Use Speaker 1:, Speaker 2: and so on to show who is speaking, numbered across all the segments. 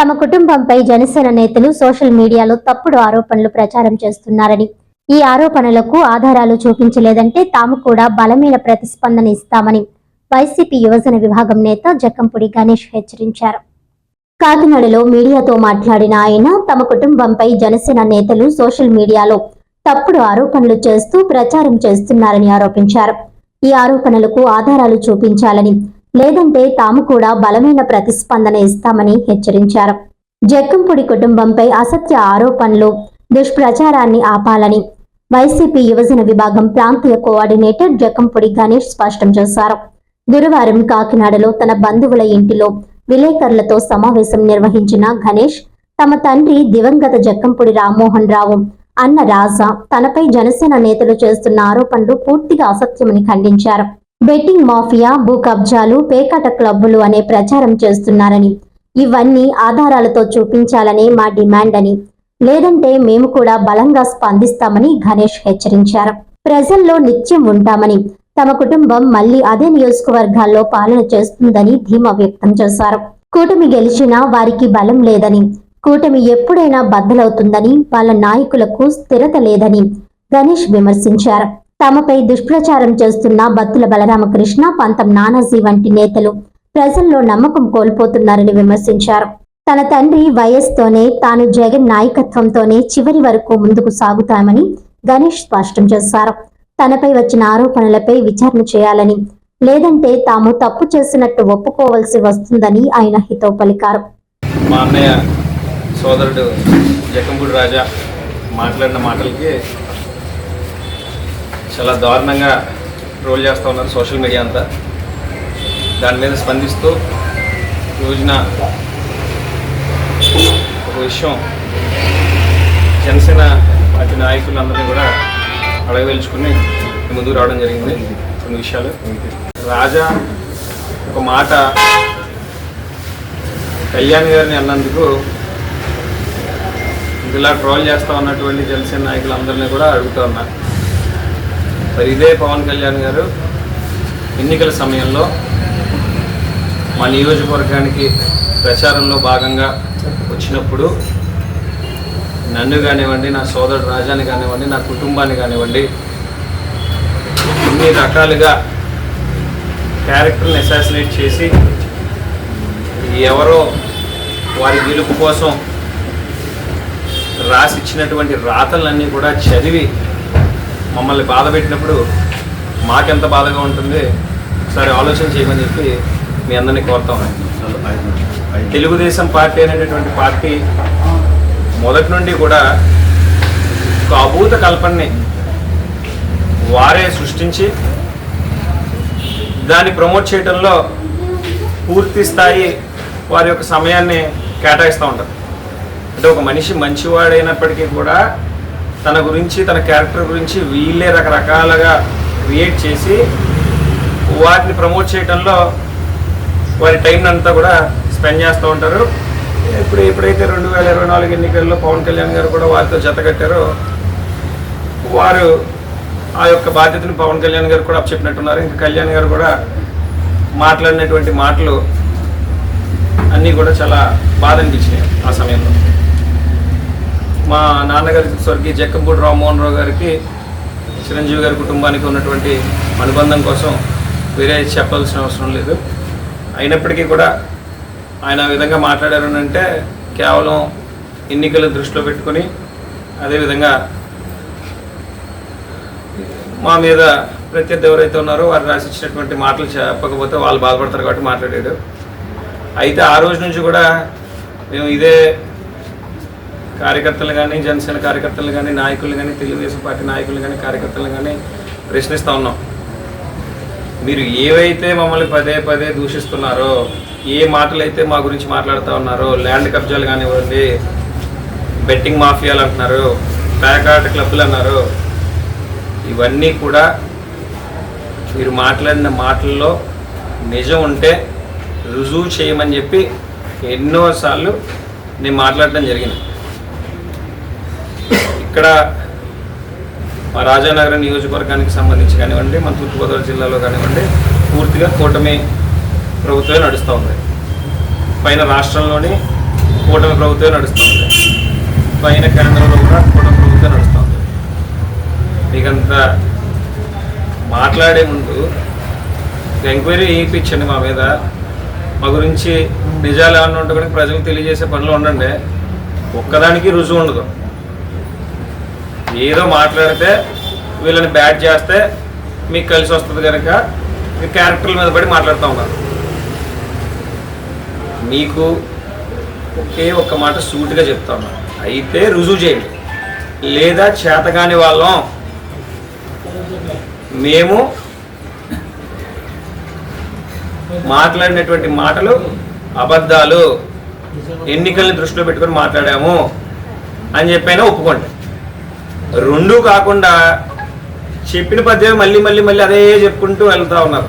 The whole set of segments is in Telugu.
Speaker 1: తమ కుటుంబంపై జనసేన నేతలు సోషల్ మీడియాలో తప్పుడు ఆరోపణలు ప్రచారం చేస్తున్నారని. ఈ ఆరోపణలకు ఆధారాలు చూపించలేదంటే తాము కూడా బలమైన ప్రతిస్పందన ఇస్తామని వైసీపీ యువజన విభాగం నేత జక్కంపూడి గణేష్ హెచ్చరించారు. కాకినాడలో మీడియాతో మాట్లాడిన ఆయన తమ కుటుంబంపై జనసేన నేతలు సోషల్ మీడియాలో తప్పుడు ఆరోపణలు చేస్తూ ప్రచారం చేస్తున్నారని ఆరోపించారు. ఈ ఆరోపణలకు ఆధారాలు చూపించాలని లేదంటే తాము కూడా బలమైన ప్రతిస్పందన ఇస్తామని హెచ్చరించారు. జక్కంపూడి కుటుంబంపై అసత్య ఆరోపణలు దుష్ప్రచారాన్ని ఆపాలని వైసీపీ యువజన విభాగం ప్రాంతీయ కోఆర్డినేటర్ జక్కంపూడి గణేష్ స్పష్టం చేశారు. గురువారం కాకినాడలో తన బంధువుల ఇంటిలో విలేకరులతో సమావేశం నిర్వహించిన గణేష్ తమ తండ్రి దివంగత జక్కంపూడి రామ్మోహన్ రావు అన్న రాజా తనపై జనసేన నేతలు చేస్తున్న ఆరోపణలు పూర్తిగా అసత్యమని ఖండించారు. బెట్టింగ్ మాఫియా భూ కబ్జాలు పేకాట క్లబ్బులు అనే ప్రచారం చేస్తున్నారని. ఇవన్నీ ఆధారాలతో చూపించాలనే మా డిమాండ్ అని. లేదంటే మేము కూడా బలంగా స్పందిస్తామని గణేష్ హెచ్చరించారు. ప్రజల్లో నిత్యం ఉంటామని తమ కుటుంబం మళ్ళీ అదే నియోజకవర్గాల్లో పాలన చేస్తుందని ధీమా వ్యక్తం చేశారు. కూటమి గెలిచినా వారికి బలం లేదని కూటమి ఎప్పుడైనా బద్దలవుతుందని వాళ్ళ నాయకులకు స్థిరత లేదని గణేష్ విమర్శించారు. తమపై దుష్ప్రచారం చేస్తున్న బత్తుల బలరామకృష్ణ పంతం నానాజీ వంటి నేతలు ప్రజల్లో నమ్మకం కోల్పోతున్నారని విమర్శించారు. తన తండ్రి వయస్సుతోనే తాను జగన్ నాయకత్వంతోనే చివరి వరకు ముందుకు సాగుతామని గణేష్ స్పష్టం చేశారు. తనపై వచ్చిన ఆరోపణలపై విచారణ చేయాలని లేదంటే తాము తప్పు చేసినట్టు ఒప్పుకోవాల్సి వస్తుందని ఆయన హితో పలికారు.
Speaker 2: మా అన్నయ్య సోదరుడు జకంపూడి రాజా మాట్లాడిన మాటలకి చాలా దారుణంగా ట్రోల్ చేస్తూ ఉన్నారు సోషల్ మీడియా అంతా. దాని మీద స్పందిస్తూ రోజున ఒక విషయం జనసేన పార్టీ నాయకులందరినీ కూడా అడగదలుచుకుని ముందుకు రావడం జరిగింది. కొన్ని విషయాలు. రాజా ఒక మాట కళ్యాణ్ గారిని అన్నందుకు ఇలా ట్రోల్ చేస్తూ ఉన్నటువంటి జనసేన నాయకులందరినీ కూడా అడుగుతూ ఉన్నారు మరి ఇదే పవన్ కళ్యాణ్ గారు ఎన్నికల సమయంలో మా నియోజకవర్గానికి ప్రచారంలో భాగంగా వచ్చినప్పుడు నన్ను కానివ్వండి నా సోదరుడు రాజాని కానివ్వండి నా కుటుంబాన్ని కానివ్వండి ఇన్ని రకాలుగా క్యారెక్టర్ని అసాసినేట్ చేసి ఎవరో వారి గెలుపు కోసం రాసిచ్చినటువంటి రాతలన్నీ కూడా చదివి మమ్మల్ని బాధ పెట్టినప్పుడు మాకెంత బాధగా ఉంటుంది ఒకసారి ఆలోచన చేయమని చెప్పి మీ అందరినీ కోరుతాం తెలుగుదేశం పార్టీ అనేటటువంటి పార్టీ మొదటి నుండి కూడా ఒక అభూత కల్పనని వారే సృష్టించి దాన్ని ప్రమోట్ చేయడంలో పూర్తి స్థాయి వారి యొక్క సమయాన్ని కేటాయిస్తూ ఉంటారు. అంటే ఒక మనిషి మంచివాడైనప్పటికీ కూడా తన గురించి తన క్యారెక్టర్ గురించి వీళ్ళే రకరకాలుగా క్రియేట్ చేసి వాటిని ప్రమోట్ చేయడంలో వారి టైం అంతా కూడా స్పెండ్ చేస్తూ ఉంటారు. ఇప్పుడు ఎప్పుడైతే రెండు వేల ఇరవై నాలుగు ఎన్నికల్లో పవన్ కళ్యాణ్ గారు కూడా వారితో జతకట్టారో వారు ఆ యొక్క బాధ్యతను పవన్ కళ్యాణ్ గారు కూడా చెప్పినట్టున్నారు ఇంకా కళ్యాణ్ గారు కూడా మాట్లాడినటువంటి మాటలు అన్నీ కూడా చాలా బాధ అనిపించినాయి ఆ సమయంలో. మా నాన్నగారి స్వర్గీయ జక్కంపూడి రామ్మోహన్ రావు గారికి చిరంజీవి గారి కుటుంబానికి ఉన్నటువంటి అనుబంధం కోసం వేరే చెప్పాల్సిన అవసరం లేదు. అయినప్పటికీ కూడా ఆయన విధంగా మాట్లాడారు అంటే కేవలం ఎన్నికలు దృష్టిలో పెట్టుకొని అదేవిధంగా మా మీద ప్రత్యర్థి ఎవరైతే ఉన్నారో వారు రాసిచ్చినటువంటి మాటలు చెప్పకపోతే వాళ్ళు బాధపడతారు కాబట్టి మాట్లాడాడు. అయితే ఆ రోజు నుంచి కూడా మేము ఇదే కార్యకర్తలు కానీ జనసేన కార్యకర్తలు కానీ నాయకులు కానీ తెలుగుదేశం పార్టీ నాయకులు కానీ కార్యకర్తలు కానీ ప్రశ్నిస్తూ ఉన్నాం. మీరు ఏవైతే మమ్మల్ని పదే పదే దూషిస్తున్నారో ఏ మాటలు అయితే మా గురించి మాట్లాడుతూ ఉన్నారో ల్యాండ్ కబ్జాలు కానివ్వండి బెట్టింగ్ మాఫియాలు అంటున్నారు ప్యాకాట్ క్లబ్లు అన్నారు ఇవన్నీ కూడా మీరు మాట్లాడిన మాటల్లో నిజం ఉంటే రుజువు చేయమని చెప్పి ఎన్నోసార్లు నేను మాట్లాడడం జరిగింది. ఇక్కడ మా రాజానగరం నియోజకవర్గానికి సంబంధించి కానివ్వండి మన తూర్పుగోదావరి జిల్లాలో కానివ్వండి పూర్తిగా కూటమి ప్రభుత్వమే నడుస్తూ ఉంది. పైన రాష్ట్రంలోని కూటమి ప్రభుత్వం నడుస్తుంది పైన కేంద్రంలో కూడా కూటమి ప్రభుత్వం నడుస్తుంది మీకంత మాట్లాడే ముందు ఎంక్వైరీ వేయించండి మా మీద. మా గురించి నిజాలు ఏమన్నా ఉంటే కూడా ప్రజలకు తెలియజేసే పనిలో ఉండండి. ఒక్కదానికి రుజువు ఉండదు. ఏదో మాట్లాడితే వీళ్ళని బ్యాట్ చేస్తే మీకు కలిసి వస్తుంది కనుక మీ క్యారెక్టర్ల మీద పడి మాట్లాడుతూ ఉన్నారు మీకు ఒకే ఒక్క మాట సూటిగా చెప్తా ఉన్నా. అయితే రుజువు చేయండి. లేదా చేతగాని వాళ్ళం. మేము మాట్లాడినటువంటి మాటలు అబద్ధాలు ఎన్నికల్ని దృష్టిలో పెట్టుకొని మాట్లాడాము అని చెప్పైనా ఒప్పుకోండి. రెండు కాకుండా చెప్పిన పద్యమే మళ్ళీ మళ్ళీ మళ్ళీ అదే చెప్పుకుంటూ వెళ్తూ ఉన్నారు.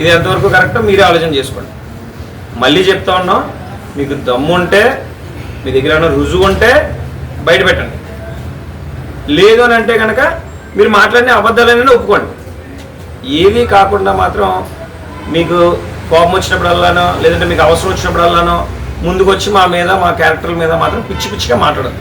Speaker 2: ఇది ఎంతవరకు కరెక్టో మీరే ఆలోచన చేసుకోండి. మళ్ళీ చెప్తా ఉన్నాం మీకు దమ్ము ఉంటే మీ దగ్గర ఏమైనా రుజువు ఉంటే బయట పెట్టండి. లేదు అని అంటే కనుక మీరు మాట్లాడిన అబద్ధాలైనా ఒప్పుకోండి. ఏది కాకుండా మాత్రం మీకు కోపం వచ్చినప్పుడల్లానో లేదంటే మీకు అవసరం వచ్చినప్పుడల్లానో ముందుకు వచ్చి మా మీద మా క్యారెక్టర్ మీద మాత్రం పిచ్చి పిచ్చిగా మాట్లాడదు